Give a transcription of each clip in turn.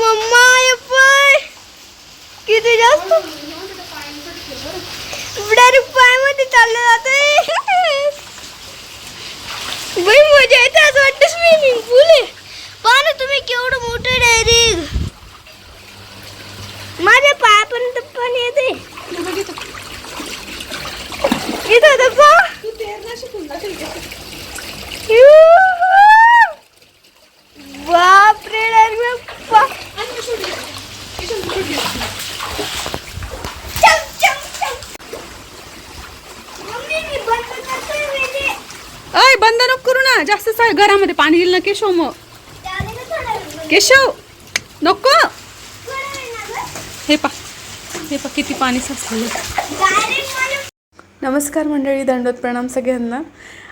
Mamma ये पाय किती जास्त? डायरेक्ट पायामध्ये चाललं जाते बाई मजा येते असं वाटतं स्विमिंग पूल आहे. ना तुम्ही केवढं मोठं डायरेक्ट माझ्या पायापर्यंत पाणी येते. इथं होतं पहा तू तेरणं शिकून दाखल का? बापरे डायरेक्ट पा आणि मग सोडली. किशन तू सोडली. चम चम चम मम्मी मी बंद करतोय वेगळे अय बंद नको करू ना घरामध्ये पाणी येईल ना केशव मग? केशव नको. हे पा हे पा किती पाणी साचलेलं नमस्कार मंडळी दंडोत प्रणाम सगळ्यांना.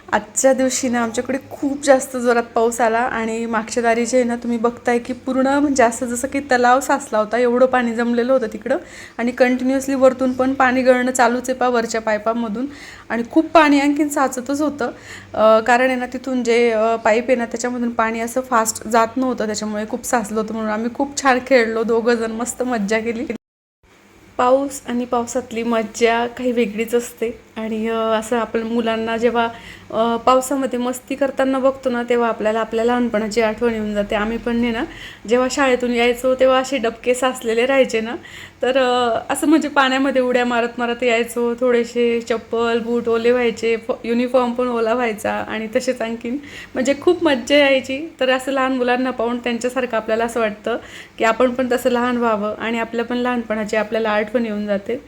आजच्या दिवशी ना आमच्याकडे खूप जास्त जोरात पाऊस आला आणि मागच्या दारी जे आहे ना तुम्ही बघताय की पूर्ण म्हणजे असं जसं की तलाव साचला होता एवढं पाणी जमलेलं होतं तिकडं. आणि कंटिन्युअसली वरतून पण पाणी गळणं चालूच आहे पा वरच्या पायपामधून. आणि खूप पाणी आणखीन साचतच होतं. कारण आहे ना तिथून जे पाईप आहे ना त्याच्यामधून पाणी असं फास्ट जात नव्हतं त्याच्यामुळे खूप साचलं होतं म्हणून आम्ही खूप छान खेळलो दोघं जण मस्त मज्जा केली. पाऊस आणि पावसातली मज्जा काही वेगळीच असते. आणि असं आपण मुलांना जेव्हा पावसामध्ये मस्ती करताना बघतो ना तेव्हा आपल्याला आपल्या लहानपणाची आठवण येऊन जाते. आम्ही पण नाही ना जेव्हा शाळेतून यायचो तेव्हा असे डबके साचलेले राहायचे ना. तर असं म्हणजे पाण्यामध्ये उड्या मारत मारत यायचो. थोडेसे चप्पल बूट ओले व्हायचे फ युनिफॉर्म पण ओला व्हायचा आणि तसेच आणखीन म्हणजे खूप मज्जा यायची. तर असं लहान मुलांना पाहून त्यांच्यासारखं आपल्याला असं वाटतं की आपण पण तसं लहान व्हावं आणि आपल्या पण लहानपणाची आपल्याला आठवण येऊन जाते.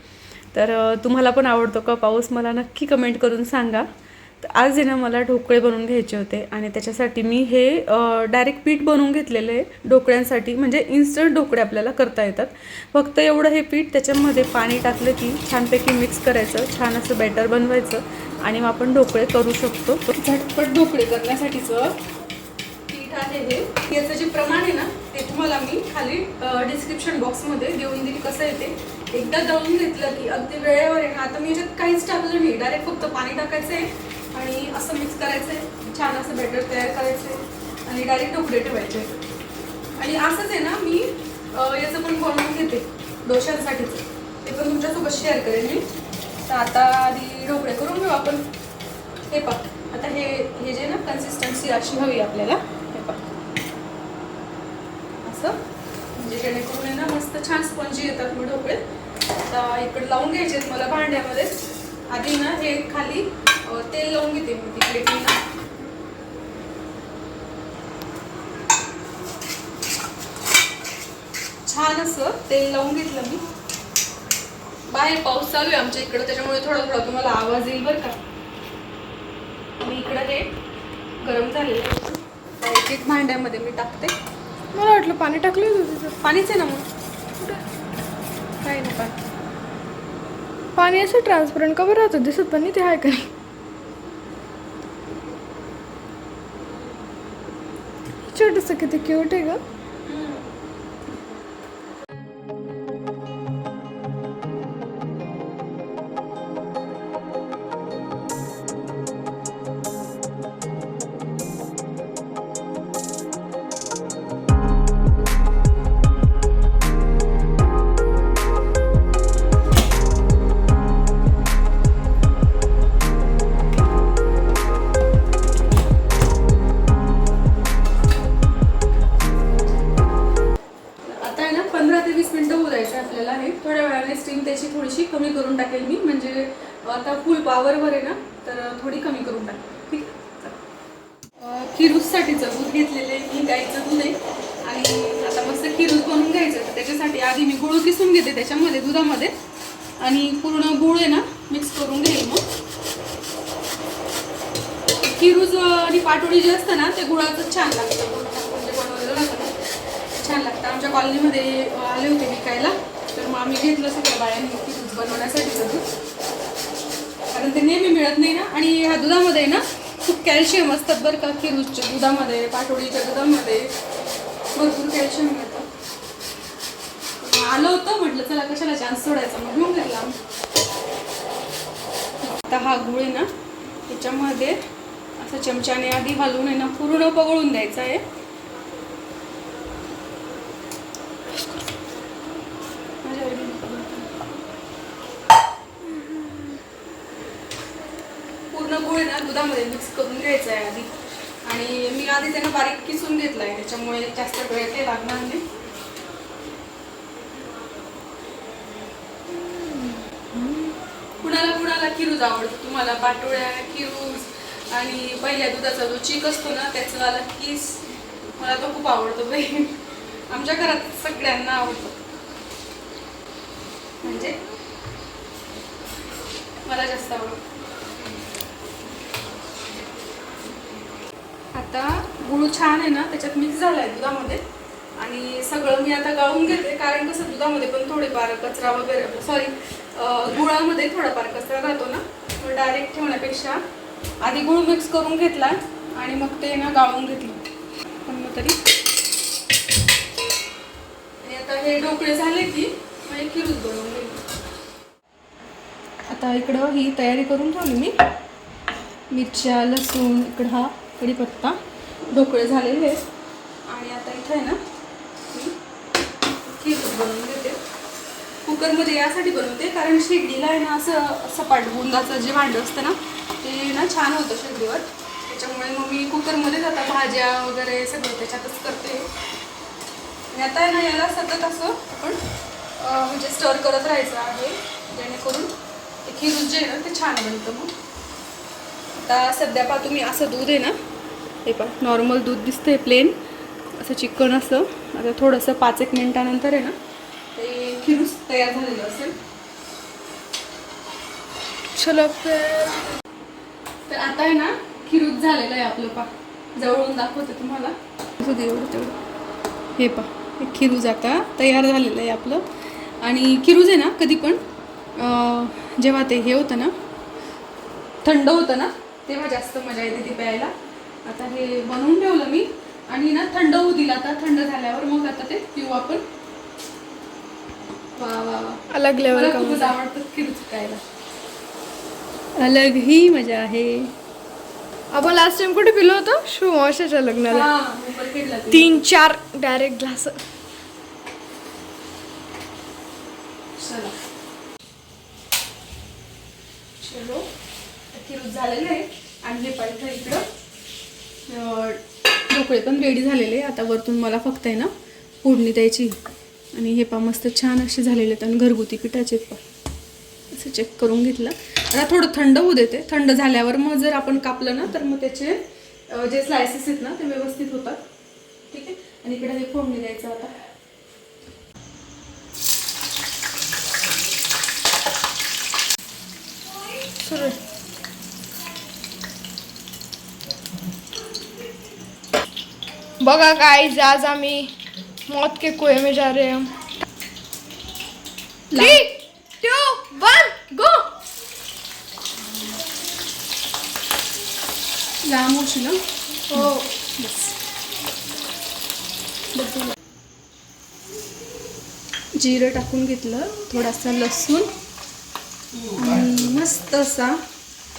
तर तुम्हाला पण आवडतो का पाऊस? मला नक्की कमेंट करून सांगा. तर आज आहे ना मला ढोकळे बनवून घ्यायचे होते आणि त्याच्यासाठी मी हे डायरेक्ट पीठ बनवून घेतलेलं आहे ढोकळ्यांसाठी. म्हणजे इन्स्टंट ढोकळे आपल्याला करता येतात. फक्त एवढं हे पीठ त्याच्यामध्ये पाणी टाकलं की छानपैकी मिक्स करायचं छान असं बॅटर बनवायचं आणि मग आपण ढोकळे करू शकतो. झटपट ढोकळे करण्यासाठीचं पीठ आहे हे. याचं जे प्रमाण आहे ना ते तुम्हाला मी खाली डिस्क्रिप्शन बॉक्समध्ये देऊन देईल कसं येते एकदा दळून घेतलं की अगदी वेळेवर आहे ना आता मी याच्यात काहीच टाकलं नाही. डायरेक्ट फक्त पाणी टाकायचं आहे आणि असं मिक्स करायचं आहे छान असं बॅटर तयार करायचं आहे आणि डायरेक्ट उकडे ठेवायचे. आणि असंच आहे ना मी याचं पण बनवून घेते. डोशांसाठीचं ते पण तुमच्यासोबत शेअर करेन मी. तर आता आधी ढोकळे करून घेऊ आपण. हे पा आता हे हे जे ना कन्सिस्टन्सी अशी हवी आपल्याला. हे पा असं. म्हणजे जेणेकरून आहे ना मस्त छान स्पंजी येतात मग ढोकळे. आता इकडे लावून घ्यायचे मला भांड्यामध्ये. आधी ना हे खाली तेल लावून घेते मी ती प्लेटीना छान असं तेल लावून घेतलं मी. बाहेर पाऊस चालू आहे आमच्या इकडं त्याच्यामुळे थोडा थोडा तुम्हाला आवाज येईल बरं का. आणि इकडं हे गरम झालेलं एक भांड्यामध्ये मी टाकते. मला वाटलं पाणी टाकलं पाणीच आहे ना मग? काय नाही पाणी पाणी असं ट्रान्सपरंट का बरं राहतं? दिसत पण नाही ते आहे का नाही? छोटस किती क्यूट आहे ग. टाकेल मी. म्हणजे आता फुल पॉवरवर आहे ना तर थोडी कमी करून टाकेल. ठीक आहे? खिरूजसाठीचं दूध आहे मी गाईचं दूध आहे. आणि आता मस्त खिरूज बनवून घ्यायचं. तर त्याच्यासाठी आधी मी गुळ किसून घेते त्याच्यामध्ये दुधामध्ये. आणि पूर्ण गुळ आहे ना मिक्स करून घेईल मग. खिरूज आणि पाटोळी जे असतं ना ते गुळाचं छान लागतं. म्हणजे बनवलेलं छान लागतं. आमच्या कॉलनीमध्ये आले होते विकायला. तर मग आम्ही घेतलं सगळ्या बाळ्यांनी बनवण्यासाठी बनवण्यासाठीचं दूध कारण ते नेहमी मिळत नाही ना. आणि ह्या दुधामध्ये ना खूप कॅल्शियम असतात बरं का खिरूजच्या दुधामध्ये पाटोळीच्या दुधामध्ये. भरपूर कॅल्शियम मिळतं. आलं होतं म्हटलं चला कशाला चान्स सोडायचा? मग घेऊन घेतला आता हा गुळ आहे ना त्याच्यामध्ये असं चमच्याने आधी घालून आहे ना पूर्ण पगळून द्यायचा आहे गुळ आहे ना दुधामध्ये मिक्स करून घ्यायचा आहे आधी आणि त्यानं बारीक किसून घेतला आहे त्याच्यामुळे जास्त वेळ ते लागणार नाही. कुणाला कुणाला किरूज आवडतो? तुम्हाला पाटोळ्या किरूज आणि पहिल्या दुधाचा जो चीक असतो ना त्याचा वाला किस? मला तो खूप आवडतो बाई. आमच्या घरात सगळ्यांना आवडतो. म्हणजे मला जास्त आवडतो. आता गुळ छान आहे ना त्याच्यात मिक्स झाला आहे दुधामध्ये. आणि सगळं मी आता गाळून घेते कारण कसं दुधामध्ये पण थोडेफार कचरा वगैरे सॉरी गुळामध्ये थोडाफार कचरा राहतो ना तो डायरेक्ट ठेवण्यापेक्षा आधी गुळ मिक्स करून घेतला आणि मग ते ना गाळून घेतलं. पण तरी. आता हे ढोकळे झाले की मग किरूच बनवून घेऊ आता इकडं ही तयारी करून ठेवली मी. मिरच्या लसूण इकडं हा कढीपत्ता. ढोकळे झालेले आहेत. आणि आता इथं आहे ना मी खीर बनवून घेते कुकरमध्ये यासाठी बनवते कारण शेगडीला आहे ना असं सपाट बुंदाचं जे भांडं असतं ना ते ना छान होतं शेगडीवर. त्याच्यामुळे मग मी कुकरमध्येच आता भाज्या वगैरे सगळं त्याच्यातच करते. आणि आता आहे ना याला सतत असं आपण म्हणजे स्टर करत राहायचं आहे जेणेकरून ते खीर जे आहे ना ते छान बनतं मग. आता सध्या पहा तुम्ही असं दूध आहे ना हे पहा नॉर्मल दूध दिसतंय प्लेन असं चिकन असं. आता थोडंसं पाच एक मिनटानंतर आहे ना ते खिरूस तयार झालेलं असेल. चलो तर आता आहे ना खिरूस झालेलं आहे आपलं पा जवळून दाखवते तुम्हाला. दे एवढं तेवढं. हे पा हे खिरूज आता तयार झालेलं आहे आपलं. आणि खिरूज आहे ना कधी पण जेव्हा ते हे होतं ना थंड होतं ना तेव्हा जास्त मजा येते ती प्यायला. आता हे बनवून ठेवलं मी. आणि ना थंड होऊ दिलं आता. थंड झाल्यावर मग आता ते पिऊ आपण. वा वा वा. अलग लेवल मला खूपच आवडतं खिरूज प्यायला अलग ही मजा आहे. आपण लास्ट टाइम कुठे पिलो होतो? शिवमाशाच्या लग्नाला. हा मुंबईला ते. तीन चार डायरेक्ट ग्लास चला. चलो. खिरूज झालेलं आहे. आणि हे पाहिजे इकडं. ढोकळे पण रेडी झालेले आता वरतून मला फक्त आहे ना फोडणी द्यायची. आणि हे पा मस्त छान असे झालेले आहेत. आणि घरगुती पिठाचे पण पा असं चेक करून घेतलं. आता थोडं थंड होऊ देते. थंड झाल्यावर मग जर आपण कापलं ना तर मग त्याचे जे स्लायसेस आहेत ना ते व्यवस्थित होतात. ठीक आहे? आणि इकडे हे फोडणी द्यायचं आता. सुरू बघा काय आज आम्ही मौत के कुएं में जा रहे हैं. हम थ्री टू वन गो लांब होशील हं? जिरं टाकून घेतलं थोडासा लसूण आणि मस्त असा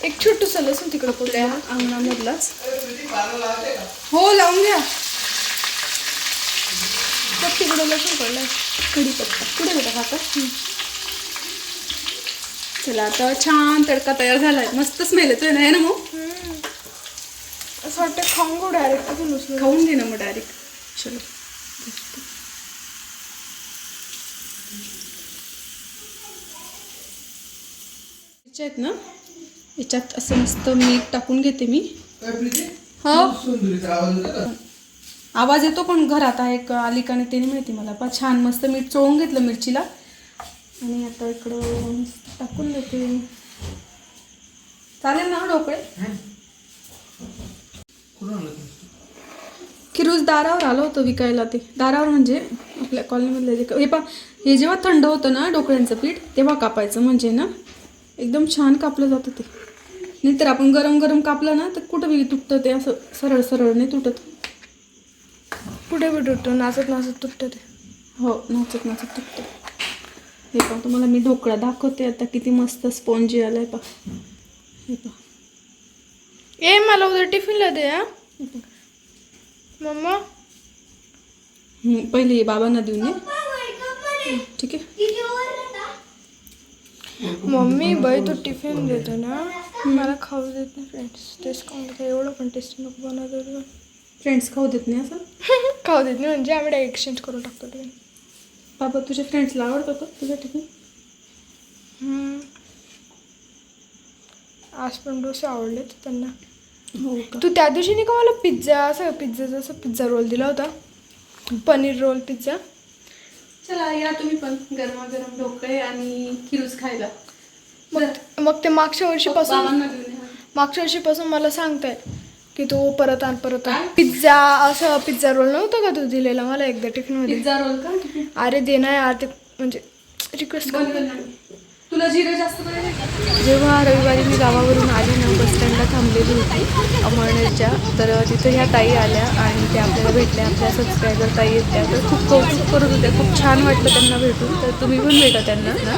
एक छोटूस लसूण तिकडं पडलं अंगणामधलाच. हो लावून घ्या. बघ तिकडं लसूण पडलं. कढीपत्ता पुढे बेटा काका चला आता छान तडका तयार झालाय. मस्त स्मेल येतोय ना है ना मग? असं वाटतं खाऊन गो डायरेक्ट नुसतं खाऊन घे ना मग डायरेक्ट चलो. आहेत ना? याच्यात असं मस्त मीठ टाकून घेते मी. हो. आवाज येतो पण घरात आहे एक आली का नाही ते नाही माहिती मला. पण छान मस्त मीठ चोळून घेतलं मिरचीला. आणि आता इकडं टाकून देते. चालेल ना ढोकळे किरूज दारावर आलं होतं विकायला ते. दारावर म्हणजे आपल्या कॉलनीमधले जे हे पा हे जेव्हा थंड होतं ना ढोकळ्यांचं पीठ तेव्हा कापायचं म्हणजे ना एकदम छान कापलं जातं ते. नाहीतर आपण गरम गरम कापलं ना तर कुठं बी तुटतं ते असं सरळ सरळ नाही तुटत. पुढे बी तुटतो नाचत नाचत तुटतं ते. हो नाचत नाचत तुटतं. हे पहा तुम्हाला मी ढोकळा दाखवते आता किती मस्त स्पॉन्जी आलाय पा हे पहा. ए मला उद्या टिफिनला दे हा. मम्मा. पहिले बाबांना देऊन ये. ठीक आहे? मम्मी बाई तू टिफिन देतो ना. मला खाऊ देत नाही फ्रेंड्स टेस्ट खाऊन देते? एवढं पण टेस्ट नको बनवतो फ्रेंड्स खाऊ देत नाही असं? खाऊ देत नाही म्हणजे आम्ही एक्सचेंज करून टाकतो ते. बाबा तुझ्या फ्रेंड्सला आवडतं का तुझ्या टिफिन हम्म. आज पण डोसे आवडले त्यांना. हो का? तू त्या दिवशी नाही का मला पिझ्झा असं पिझ्झाचा असं पिझ्झा रोल दिला होता? पनीर रोल पिझ्झा चला या तुम्ही पण. गरमागरम ढोकळे आणि खिरूज खायला. मग मग ते मागच्या वर्षीपासून. मागच्या वर्षीपासून मला सांगताय. की तो परत आण परत आण. पिझ्झा असं पिझ्झा रोल नव्हता का तू दिलेला मला एकदा टिफिनमध्ये? पिझ्झा रोल का? टिफिन? अरे दे ना यार ते म्हणजे रिक्वेस्ट. तुला जिरं जास्त? जेव्हा रविवारी मी गावावरून आली ना बस स्टँडला थांबलेली होती अमळनेरच्या तर तिथं ह्या ताई आल्या आणि त्या आपल्याला भेटल्या. आपल्या सबस्क्रायबर ताई आहेत त्या तर खूप कौतुक करत होत्या. खूप छान वाटलं त्यांना भेटून. तर तुम्ही पण भेटा त्यांना. ना.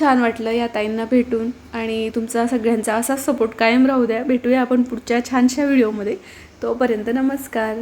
छान वाटलं या ताईंना भेटून आणि तुमचा सगळ्यांचा असाच सपोर्ट कायम राहू द्या. भेटूया आपण पुढच्या छानशा व्हिडिओमध्ये तोपर्यंत नमस्कार.